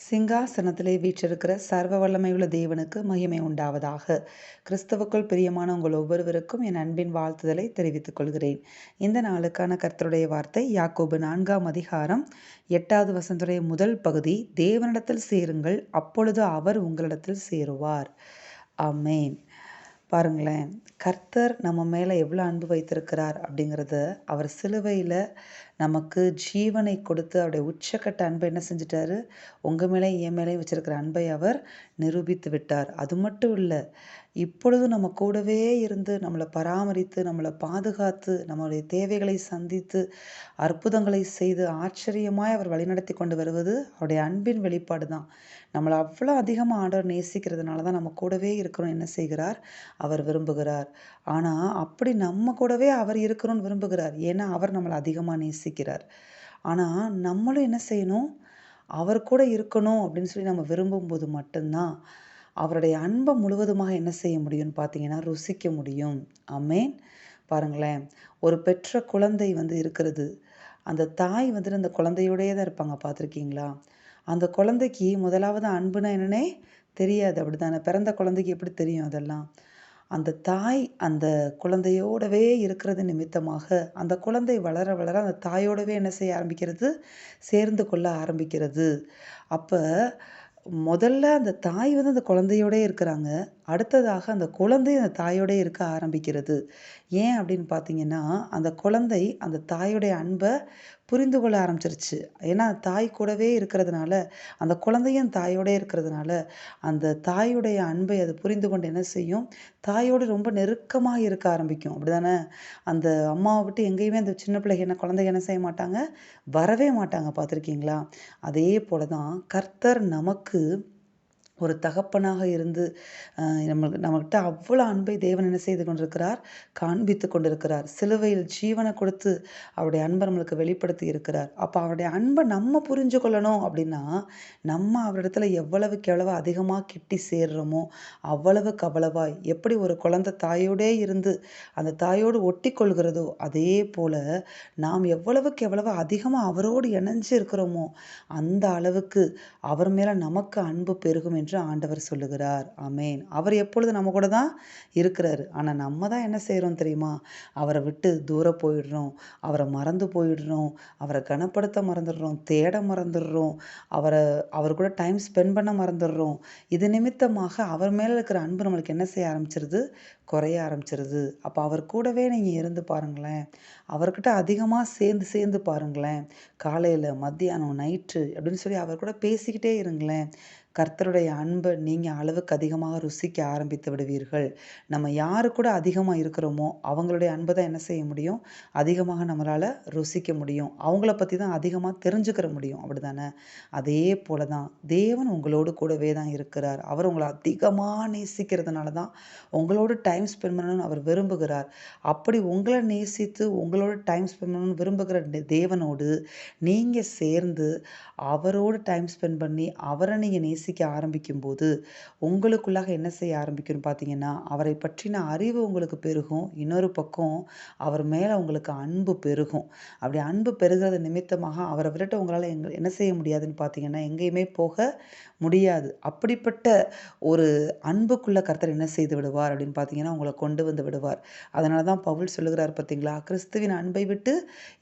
சிங்காசனத்திலே வீற்றிருக்கிற சர்வ வல்லமையுள்ள தேவனுக்கு மகிமை உண்டாவதாக. கிறிஸ்தவுக்குள் பிரியமான உங்கள் ஒவ்வொருவருக்கும் என் அன்பின் வாழ்த்துதலை தெரிவித்துக் கொள்கிறேன். இந்த நாளுக்கான கர்த்தருடைய வார்த்தை யாக்கோபு நான்காம் அதிகாரம் எட்டாவது வசந்துடைய முதல் பகுதி தேவனிடத்தில் சேருங்கள் அப்பொழுது அவர் உங்களிடத்தில் சேருவார். அமேன் பாருங்களேன் கர்த்தர் நம்ம மேலே எவ்வளோ அன்பு வைத்திருக்கிறார் அப்படிங்கிறத அவர் சிலுவையில் நமக்கு ஜீவனை கொடுத்து அவருடைய உச்சக்கட்ட அன்பை என்ன செஞ்சிட்டாரு? உங்கள் மேலே என் மேலே வச்சிருக்கிற அன்பை அவர் நிரூபித்து விட்டார். அது மட்டும் இல்லை இப்பொழுதும் நம்ம கூடவே இருந்து நம்மளை பராமரித்து நம்மளை பாதுகாத்து நம்மளுடைய தேவைகளை சந்தித்து அற்புதங்களை செய்து ஆச்சரியமாய் அவர் வழிநடத்தி கொண்டு வருவது அவருடைய அன்பின் வெளிப்பாடு தான். நம்மளை அவ்வளோ அதிகமாக ஆண்டவர் நேசிக்கிறதுனால தான் நம்ம கூடவே இருக்கிறோம் என்ன செய்கிறார்? அவர் விரும்புகிறார். ஆனால் அப்படி நம்ம கூடவே அவர் இருக்கிறோன்னு விரும்புகிறார். ஏன்னா அவர் நம்மளை அதிகமாக நேசி நேசிக்கிறார் ஆனால் நம்மளும் என்ன செய்யணும்? அவர் கூட இருக்கணும் அப்படின்னு சொல்லி நம்ம விரும்பும்போது மட்டும்தான் அவருடைய அன்பை முழுவதுமாக என்ன செய்ய முடியும்னு பார்த்தீங்கன்னா ருசிக்க முடியும். அமேன் பாருங்களேன். ஒரு பெற்ற குழந்தை வந்து இருக்கிறது. அந்த தாய் வந்துட்டு அந்த குழந்தையோடையே தான் இருப்பாங்க. பார்த்துருக்கீங்களா? அந்த குழந்தைக்கு முதலாவது அன்புனா என்னன்னே தெரியாது. அப்படி தானே பிறந்த குழந்தைக்கு எப்படி தெரியும் அதெல்லாம்? அந்த தாய் அந்த குழந்தையோடவே இருக்கிறது நிமித்தமாக அந்த குழந்தை வளர வளர அந்த தாயோடவே என்ன செய்ய ஆரம்பிக்கிறது? சேர்ந்து கொள்ள ஆரம்பிக்கிறது. அப்போ முதல்ல அந்த தாய் வந்து அந்த குழந்தையோடே இருக்கிறாங்க. அடுத்ததாக அந்த குழந்தை அந்த தாயோடே இருக்க ஆரம்பிக்கிறது. ஏன் அப்படின்னு பார்த்தீங்கன்னா அந்த குழந்தை அந்த தாயோடைய அன்பை புரிந்து கொள்ள ஆரம்பிச்சிருச்சு. ஏன்னா தாய் கூடவே இருக்கிறதுனால அந்த குழந்தையும் தாயோடே இருக்கிறதுனால அந்த தாயுடைய அன்பை அது புரிந்து கொண்டு என்ன செய்யும்? தாயோடு ரொம்ப நெருக்கமாக இருக்க ஆரம்பிக்கும். அப்படிதானே? அந்த அம்மாவை விட்டு எங்கேயுமே அந்த சின்ன பிள்ளைங்க என்ன குழந்தைங்க என்ன செய்ய மாட்டாங்க? வரவே மாட்டாங்க. பார்த்துருக்கீங்களா? அதே போல தான் கர்த்தர் நமக்கு คือ ஒரு தகப்பனாக இருந்து நம்ம நம்மகிட்ட அவ்வளோ அன்பை தேவன் என்ன செய்து கொண்டிருக்கிறார்? காண்பித்து கொண்டிருக்கிறார். சிலுவையில் ஜீவனை கொடுத்து அவருடைய அன்பை நம்மளுக்கு வெளிப்படுத்தி இருக்கிறார். அப்போ அவருடைய அன்பை நம்ம புரிஞ்சு கொள்ளணும் அப்படின்னா நம்ம அவரிடத்துல எவ்வளவுக்கு எவ்வளவு அதிகமாக கிட்டி சேர்றோமோ அவ்வளவுக்கு அவ்வளவாய் எப்படி ஒரு குழந்தை தாயோடே இருந்து அந்த தாயோடு ஒட்டி கொள்கிறதோ அதே போல் நாம் எவ்வளவுக்கு எவ்வளவு அதிகமாக அவரோடு இணைஞ்சு இருக்கிறோமோ அந்த அளவுக்கு அவர் மேலே நமக்கு அன்பு பெருகும் என்று என்று ஆண்டவர் சொல்லுகிறார். அமேன் அவர் எப்பொழுது நம்ம கூட தான் இருக்கிறாரு. ஆனால் நம்ம தான் என்ன செய்கிறோம் தெரியுமா? அவரை விட்டு தூரம் போயிடுறோம். அவரை மறந்து போயிடுறோம். அவரை கனப்படுத்த மறந்துடுறோம். தேட மறந்துடுறோம். அவரை அவர் கூட டைம் ஸ்பெண்ட் பண்ண மறந்துடுறோம். இது நிமித்தமாக அவர் மேலே இருக்கிற அன்பு நம்மளுக்கு என்ன செய்ய ஆரம்பிச்சிருது? குறைய ஆரம்பிச்சிருது. அப்போ அவர் கூடவே நீங்கள் இருந்து பாருங்களேன். அவர்கிட்ட அதிகமாக சேர்ந்து சேர்ந்து பாருங்களேன். காலையில் மத்தியானம் நைட்டு அப்படின்னு சொல்லி அவர் கூட பேசிக்கிட்டே இருங்களேன். கர்த்தருடைய அன்பை நீங்கள் அளவுக்கு அதிகமாக ருசிக்க ஆரம்பித்து விடுவீர்கள். நம்ம யாரு கூட அதிகமாக இருக்கிறோமோ அவங்களுடைய அன்பை தான் என்ன செய்ய முடியும்? அதிகமாக நம்மளால் ருசிக்க முடியும். அவங்கள பற்றி தான் அதிகமாக தெரிஞ்சுக்கிற முடியும். அப்படி தானே அதே போல தான் தேவன் உங்களோடு கூடவே தான் இருக்கிறார். அவர் உங்களை அதிகமாக நேசிக்கிறதுனால தான் உங்களோட டைம் ஸ்பெண்ட் பண்ணணும்னு அவர் விரும்புகிறார். அப்படி உங்களை நேசித்து உங்களோட டைம் ஸ்பெண்ட் பண்ணணும்னு விரும்புகிற தேவனோடு நீங்கள் சேர்ந்து அவரோடு டைம் ஸ்பெண்ட் பண்ணி அவரை நீங்கள் நேசி நேசிக்க ஆரம்பிக்கும் போது உங்களுக்குள்ளாக என்ன செய்ய ஆரம்பிக்கும்னு பார்த்தீங்கன்னா அவரை பற்றின அறிவு உங்களுக்கு பெருகும். இன்னொரு பக்கம் அவர் மேலே உங்களுக்கு அன்பு பெருகும். அப்படி அன்பு பெருகிறது நிமித்தமாக அவரை விரட்ட உங்களால் எங்க என்ன செய்ய முடியாதுன்னு பார்த்தீங்கன்னா எங்கேயுமே போக முடியாது. அப்படிப்பட்ட ஒரு அன்புக்குள்ள கர்த்தர் என்ன செய்து விடுவார் அப்படின்னு பார்த்தீங்கன்னா உங்களை கொண்டு வந்து விடுவார். அதனால தான் பவுல் சொல்லுகிறார் பார்த்தீங்களா? கிறிஸ்துவின் அன்பை விட்டு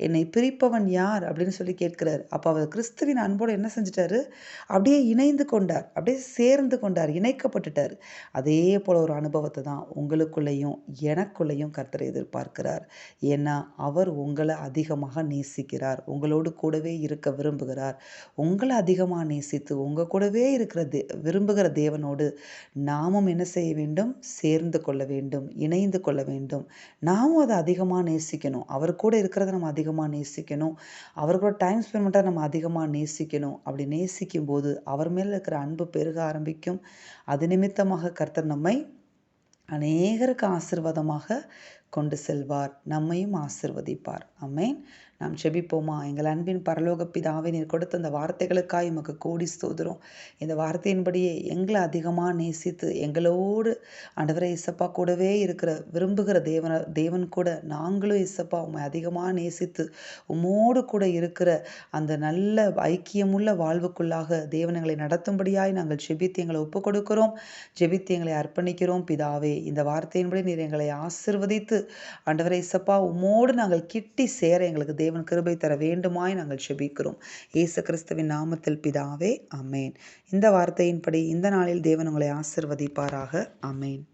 என்னை பிரிப்பவன் யார்? அப்படின்னு சொல்லி கேட்கிறார். அப்போ அவர் கிறிஸ்துவின் அன்போடு என்ன செஞ்சிட்டாரு? அப்படியே இணைந்து கொண்டார் அப்படியே சேர்ந்து கொண்டார் இணைக்கப்பட்டுட்டார். அதே போல் ஒரு அனுபவத்தை தான் உங்களுக்குள்ளேயும் எனக்குள்ளேயும் கர்த்தர் எதிர்பார்க்கிறார். ஏன்னா அவர் உங்களை அதிகமாக நேசிக்கிறார். உங்களோடு கூடவே இருக்க விரும்புகிறார். உங்களை அதிகமாக நேசித்து உங்கள் கூடவே இருக்கிற தே விரும்புகிற தேவனோடு நாமும் என்ன செய்ய வேண்டும்? சேர்ந்து கொள்ள வேண்டும் இணைந்து கொள்ள வேண்டும். நாமும் அதை அதிகமாக நேசிக்கணும். அவர் கூட இருக்கிறத நம்ம அதிகமாக நேசிக்கணும். அவர் கூட டைம் ஸ்பெண்ட் பண்ணால் நம்ம அதிகமாக நேசிக்கணும். அப்படி நேசிக்கும் போது அவர் மேலே இருக்கிற அன்பு பெருக ஆரம்பிக்கும். அது நிமித்தமாக கர்த்தர் நம்மை அநேகருக்கு ஆசிர்வாதமாக கொண்டு செல்வார். நம்மையும் ஆசிர்வதிப்பார். அமேன் நாம் செபிப்போமா? எங்கள் அன்பின் பரலோக பிதாவை நீர் கொடுத்த அந்த வார்த்தைகளுக்காய் உமக்கு கோடி ஸ்தோதிரம் இந்த வார்த்தையின்படியே எங்களை அதிகமாக நேசித்து எங்களோடு அண்டவரை இசப்பா கூடவே இருக்கிற விரும்புகிற தேவன தேவன் கூட நாங்களும் இசப்பா உண்மை அதிகமாக நேசித்து உம்மோடு கூட இருக்கிற அந்த நல்ல ஐக்கியமுள்ள வாழ்வுக்குள்ளாக தேவனங்களை நடத்தும்படியாய் நாங்கள் செபித்து எங்களை ஒப்புக் கொடுக்கிறோம் ஜெபித்து எங்களை அர்ப்பணிக்கிறோம். பிதாவே இந்த வார்த்தையின்படி நீர் எங்களை ஆசிர்வதித்து அண்டவரை இசப்பா உம்மோடு நாங்கள் கிட்டி சேர எங்களுக்கு தேவன் கிருபை தர வேண்டுமாய் நாங்கள் செபிக்கிறோம். இயேசு கிறிஸ்துவின் நாமத்தில் பிதாவே அமேன் இந்த வார்த்தையின்படி இந்த நாளில் தேவன் உங்களை ஆசிர்வதிப்பாராக. அமேன்